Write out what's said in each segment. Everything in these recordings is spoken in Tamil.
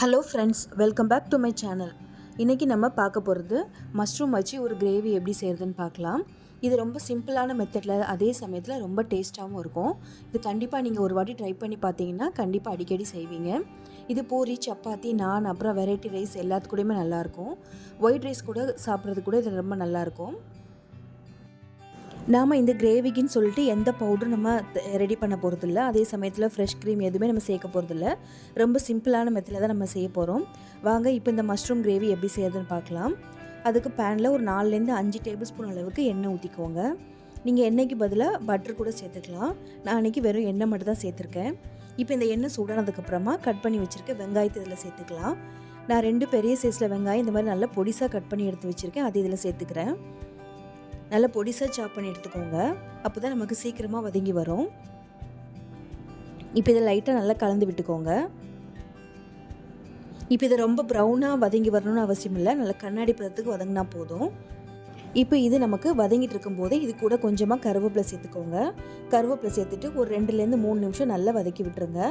Hello friends welcome back to my channel இன்றைக்கி நம்ம பார்க்க போகிறது மஷ்ரூம் வச்சு ஒரு கிரேவி எப்படி செய்கிறதுன்னு பார்க்கலாம். இது ரொம்ப சிம்பிளான மெத்தடில் அதே சமயத்தில் ரொம்ப டேஸ்ட்டாகவும் இருக்கும். இது கண்டிப்பாக நீங்கள் ஒரு வாட்டி ட்ரை பண்ணி பார்த்தீங்கன்னா கண்டிப்பாக அடிக்கடி செய்வீங்க. இது பூரி சப்பாத்தி நான் அப்புறம் வெரைட்டி ரைஸ் எல்லாத்துக்கூடயுமே நல்லாயிருக்கும் ஒயிட் ரைஸ் கூட சாப்பிட்றது கூட இது ரொம்ப நல்லாயிருக்கும் நாம் இந்த கிரேவிக்குன்னு சொல்லிட்டு எந்த பவுடரும் நம்ம ரெடி பண்ண போகிறதில்ல அதே சமயத்தில் ஃப்ரெஷ் க்ரீம் எதுவுமே நம்ம சேர்க்க போகிறதில்ல ரொம்ப சிம்பிளான மெத்தில் தான் நம்ம செய்ய போகிறோம் வாங்க இப்போ இந்த மஷ்ரூம் கிரேவி எப்படி செய்யறதுன்னு பார்க்கலாம். அதுக்கு பேனில் ஒரு நாலுலேருந்து அஞ்சு டேபிள் ஸ்பூன் அளவுக்கு எண்ணெய் ஊற்றிக்கோங்க நீங்கள் எண்ணெய்க்கு பதிலாக பட்டர் கூட சேர்த்துக்கலாம். நான் அன்றைக்கி வெறும் எண்ணெய் மட்டும் தான் சேர்த்துருக்கேன். இப்போ இந்த எண்ணெய் சூடானதுக்கப்புறமா கட் பண்ணி வச்சுருக்க வெங்காயத்தை இதில் சேர்த்துக்கலாம். நான் ரெண்டு பெரிய சைஸில் வெங்காயம் இந்த மாதிரி நல்லா பொடிசாக கட் பண்ணி எடுத்து வச்சுருக்கேன். அது இதில் சேர்த்துக்கிறேன். நல்லா பொடிசாக சாப் பண்ணி எடுத்துக்கோங்க. அப்போ தான் நமக்கு சீக்கிரமாக வதங்கி வரும். இப்போ இதை லைட்டாக நல்லா கலந்து விட்டுக்கோங்க. இப்போ இதை ரொம்ப ப்ரௌனாக வதங்கி வரணும்னு அவசியம் இல்லை. நல்லா கண்ணாடி பதத்துக்கு வதங்கினா போதும். இப்போ இது நமக்கு வதங்கிட்டு இருக்கும்போதே இது கூட கொஞ்சமாக கருவேப்பிலை சேர்த்துக்கோங்க. கருவேப்பிலை சேர்த்துட்டு ஒரு ரெண்டுலேருந்து மூணு நிமிஷம் நல்லா வதக்கி விட்டுருங்க.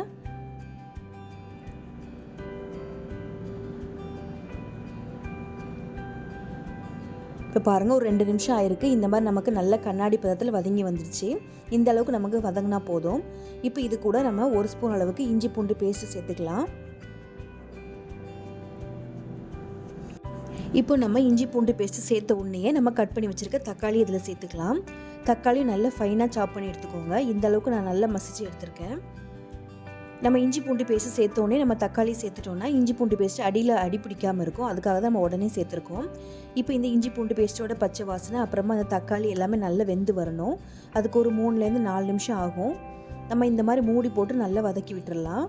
இப்போ பாருங்கள் ஒரு ரெண்டு நிமிஷம் ஆயிருக்கு. இந்த மாதிரி நமக்கு நல்ல கண்ணாடி பதத்தில் வதங்கி வந்துருச்சு. இந்த அளவுக்கு நமக்கு வதங்கினா போதும். இப்போ இது கூட நம்ம ஒரு ஸ்பூன் அளவுக்கு இஞ்சி பூண்டு பேஸ்ட்டு சேர்த்துக்கலாம். இப்போ நம்ம இஞ்சி பூண்டு பேஸ்ட்டு சேர்த்த உடனேயே நம்ம கட் பண்ணி வச்சுருக்க தக்காளி இதில் சேர்த்துக்கலாம். தக்காளி நல்லா ஃபைனாக சாப் பண்ணி எடுத்துக்கோங்க. இந்த அளவுக்கு நான் நல்லா மசிச்சு எடுத்திருக்கேன். நம்ம இஞ்சி பூண்டு பேஸ்ட்டு சேர்த்தோடனே நம்ம தக்காளி சேர்த்துட்டோம்னா இஞ்சி பூண்டு பேஸ்ட்டு அடியில் அடி பிடிக்காமல் இருக்கும். அதுக்காக தான் நம்ம உடனே சேர்த்துருக்கோம். இப்போ இந்த இஞ்சி பூண்டு பேஸ்ட்டோட பச்சை வாசனை அப்புறமா அந்த தக்காளி எல்லாமே நல்லா வெந்து வரணும். அதுக்கு ஒரு மூணுலேருந்து நாலு நிமிஷம் ஆகும். நம்ம இந்த மாதிரி மூடி போட்டு நல்லா வதக்கி விட்டுறலாம்.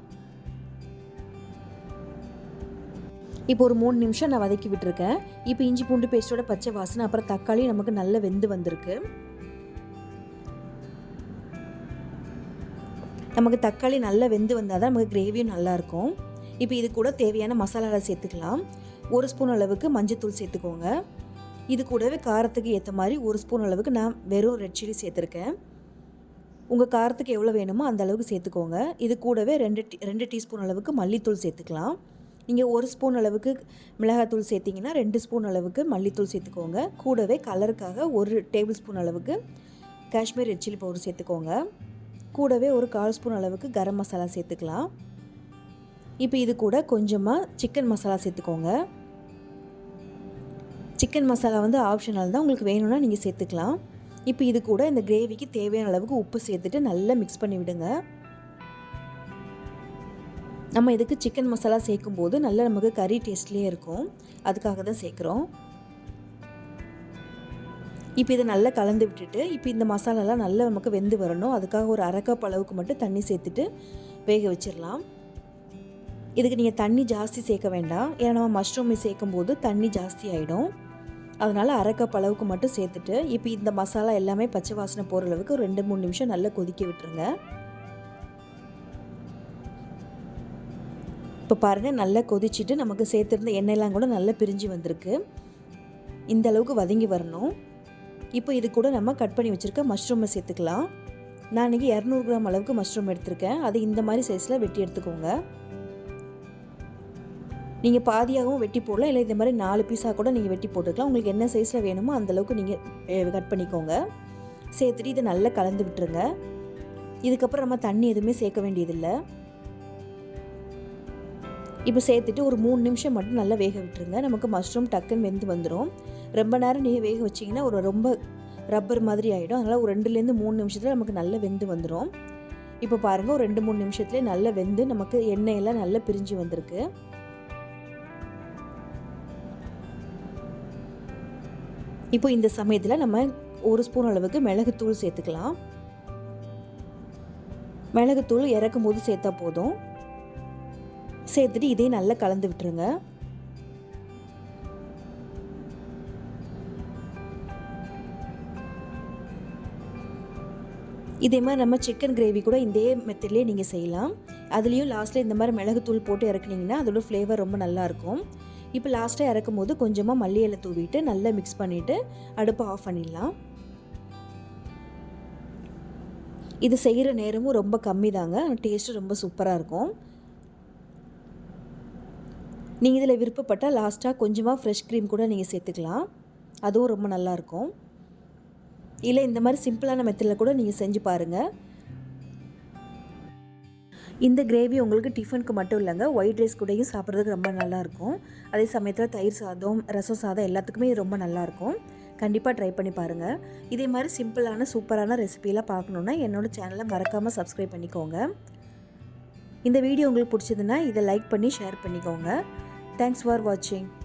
இப்போ ஒரு மூணு நிமிஷம் நான் வதக்கி விட்டுருக்கேன். இப்போ இஞ்சி பூண்டு பேஸ்ட்டோட பச்சை வாசனை அப்புறம் தக்காளி நமக்கு நல்லா வெந்து வந்திருக்கு. நமக்கு தக்காளி நல்லா வெந்து வந்தால் தான் நமக்கு கிரேவியும் நல்லாயிருக்கும். இப்போ இது கூட தேவையான மசாலாவை சேர்த்துக்கலாம். ஒரு ஸ்பூன் அளவுக்கு மஞ்சத்தூள் சேர்த்துக்கோங்க. இது கூடவே காரத்துக்கு ஏற்ற மாதிரி ஒரு ஸ்பூன் அளவுக்கு நான் வெறும் ரெட் சில்லி சேர்த்துருக்கேன். உங்கள் காரத்துக்கு எவ்வளோ வேணுமோ அந்த அளவுக்கு சேர்த்துக்கோங்க. இது கூடவே ரெண்டு டீ ரெண்டு டீஸ்பூன் அளவுக்கு மல்லித்தூள் சேர்த்துக்கலாம். நீங்கள் ஒரு ஸ்பூன் அளவுக்கு மிளகாத்தூள் சேர்த்திங்கன்னா ரெண்டு ஸ்பூன் அளவுக்கு மல்லித்தூள் சேர்த்துக்கோங்க. கூடவே கலருக்காக ஒரு டேபிள் ஸ்பூன் அளவுக்கு காஷ்மீர் ரெட் சில்லி பவுடர் சேர்த்துக்கோங்க. கூடவே ஒரு கால் ஸ்பூன் அளவுக்கு கரம் மசாலா சேர்த்துக்கலாம். இப்போ இது கூட கொஞ்சமாக சிக்கன் மசாலா சேர்த்துக்கோங்க. சிக்கன் மசாலா வந்து ஆப்ஷனல் தான். உங்களுக்கு வேணும்னா நீங்கள் சேர்த்துக்கலாம். இப்போ இது கூட இந்த கிரேவிக்கு தேவையான அளவுக்கு உப்பு சேர்த்துட்டு நல்லா மிக்ஸ் பண்ணி விடுங்க. நம்ம இதுக்கு சிக்கன் மசாலா சேர்க்கும்போது நல்லா நமக்கு கறி டேஸ்ட்லேயே இருக்கும். அதுக்காக தான் சேர்க்குறோம். இப்போ இதை நல்லா கலந்து விட்டுட்டு இப்போ இந்த மசாலாலாம் நல்லா நமக்கு வெந்து வரணும். அதுக்காக ஒரு அரை கப் அளவுக்கு மட்டும் தண்ணி சேர்த்துட்டு வேக வச்சிடலாம் இதுக்கு நீங்கள் தண்ணி ஜாஸ்தி சேர்க்க வேண்டாம். ஏன்னா நம்ம மஷ்ரூம் சேர்க்கும் போது தண்ணி ஜாஸ்தி ஆகிடும் அதனால் அரை கப் அளவுக்கு மட்டும் சேர்த்துட்டு இப்போ இந்த மசாலா எல்லாமே பச்சை வாசனை போகிற அளவுக்கு ஒரு ரெண்டு மூணு நிமிஷம் நல்லா கொதிக்க விட்டுருங்க. இப்போ பாருங்கள் நல்லா கொதிச்சுட்டு நமக்கு சேர்த்துருந்த எண்ணெயெல்லாம் கூட நல்லா பிரிஞ்சு வந்திருக்கு. இந்த அளவுக்கு வதங்கி வரணும். இப்போ இது கூட நம்ம கட் பண்ணி வச்சுருக்க மஷ்ரூமை சேர்த்துக்கலாம். நான் இன்றைக்கி இரநூறு கிராம் அளவுக்கு மஷ்ரூம் எடுத்திருக்கேன். அது இந்த மாதிரி சைஸில் வெட்டி எடுத்துக்கோங்க. நீங்கள் பாதியாகவும் வெட்டி போடலாம். இல்லை இந்த மாதிரி நாலு பீஸாக கூட நீங்கள் வெட்டி போட்டுக்கலாம். உங்களுக்கு என்ன சைஸில் வேணுமோ அந்தளவுக்கு நீங்கள் கட் பண்ணிக்கோங்க. சேர்த்துட்டு இதை நல்லா கலந்து விட்டுருங்க. இதுக்கப்புறம் நம்ம தண்ணி எதுவுமே சேர்க்க வேண்டியதில்லை. இப்போ சேர்த்துட்டு ஒரு மூணு நிமிஷம் மட்டும் நல்லா வேக விட்டுருங்க. நமக்கு மஷ்ரூம் டக்குன்னு வெந்து வந்துடும் ரொம்ப நேரம் நீங்கள் வேக வச்சிங்கன்னா ஒரு ரொம்ப ரப்பர் மாதிரி ஆகிடும் அதனால் ஒரு ரெண்டுலேருந்து மூணு நிமிஷத்தில் நமக்கு நல்லா வெந்து வந்துடும் இப்போ பாருங்கள் ஒரு ரெண்டு மூணு நிமிஷத்துலேயே நல்லா வெந்து நமக்கு எண்ணெயெல்லாம் நல்லா பிரிஞ்சு வந்திருக்கு. இப்போ இந்த சமயத்தில் நம்ம ஒரு ஸ்பூன் அளவுக்கு மிளகுத்தூள் சேர்த்துக்கலாம். மிளகுத்தூள் இறக்கும் போது சேர்த்தா போதும். சேர்த்துட்டு இதையும் நல்லா கலந்து விட்டுருங்க. இதே மாதிரி நம்ம சிக்கன் கிரேவி கூட இதே மெத்தட்லேயே நீங்கள் செய்யலாம். அதுலேயும் லாஸ்ட்டில் இந்த மாதிரி மிளகுத்தூள் போட்டு இறக்குனீங்கன்னா அதோட ஃப்ளேவர் ரொம்ப நல்லாயிருக்கும் இப்போ லாஸ்ட்டாக இறக்கும் போது கொஞ்சமாக மல்லி இலை தூவிட்டு நல்லா மிக்ஸ் பண்ணிவிட்டு அடுப்பை ஆஃப் பண்ணிடலாம். இது செய்கிற நேரமும் ரொம்ப கம்மி தாங்க டேஸ்ட்டு ரொம்ப சூப்பராக இருக்கும். நீங்கள் இதில் விருப்பப்பட்டால் லாஸ்ட்டாக கொஞ்சமாக ஃப்ரெஷ் க்ரீம் கூட நீங்கள் சேர்த்துக்கலாம். அதுவும் ரொம்ப நல்லாயிருக்கும் இல்லை இந்த மாதிரி சிம்பிளான மெத்தடில் கூட நீங்கள் செஞ்சு பாருங்கள் இந்த கிரேவி உங்களுக்கு டிஃபனுக்கு மட்டும் இல்லைங்க ஒயிட் ரைஸ் கூடயும் சாப்பிட்றதுக்கு ரொம்ப நல்லாயிருக்கும் அதே சமயத்தில் தயிர் சாதம் ரசம் சாதம் எல்லாத்துக்குமே ரொம்ப நல்லாயிருக்கும் கண்டிப்பாக ட்ரை பண்ணி பாருங்கள் இதே மாதிரி சிம்பிளான சூப்பரான ரெசிபியெலாம் பார்க்கணுன்னா என்னோடய சேனலை மறக்காமல் சப்ஸ்கிரைப் பண்ணிக்கோங்க. இந்த வீடியோ உங்களுக்கு பிடிச்சதுன்னா இதை லைக் பண்ணி ஷேர் பண்ணிக்கோங்க. தேங்க்ஸ் ஃபார் வாட்சிங்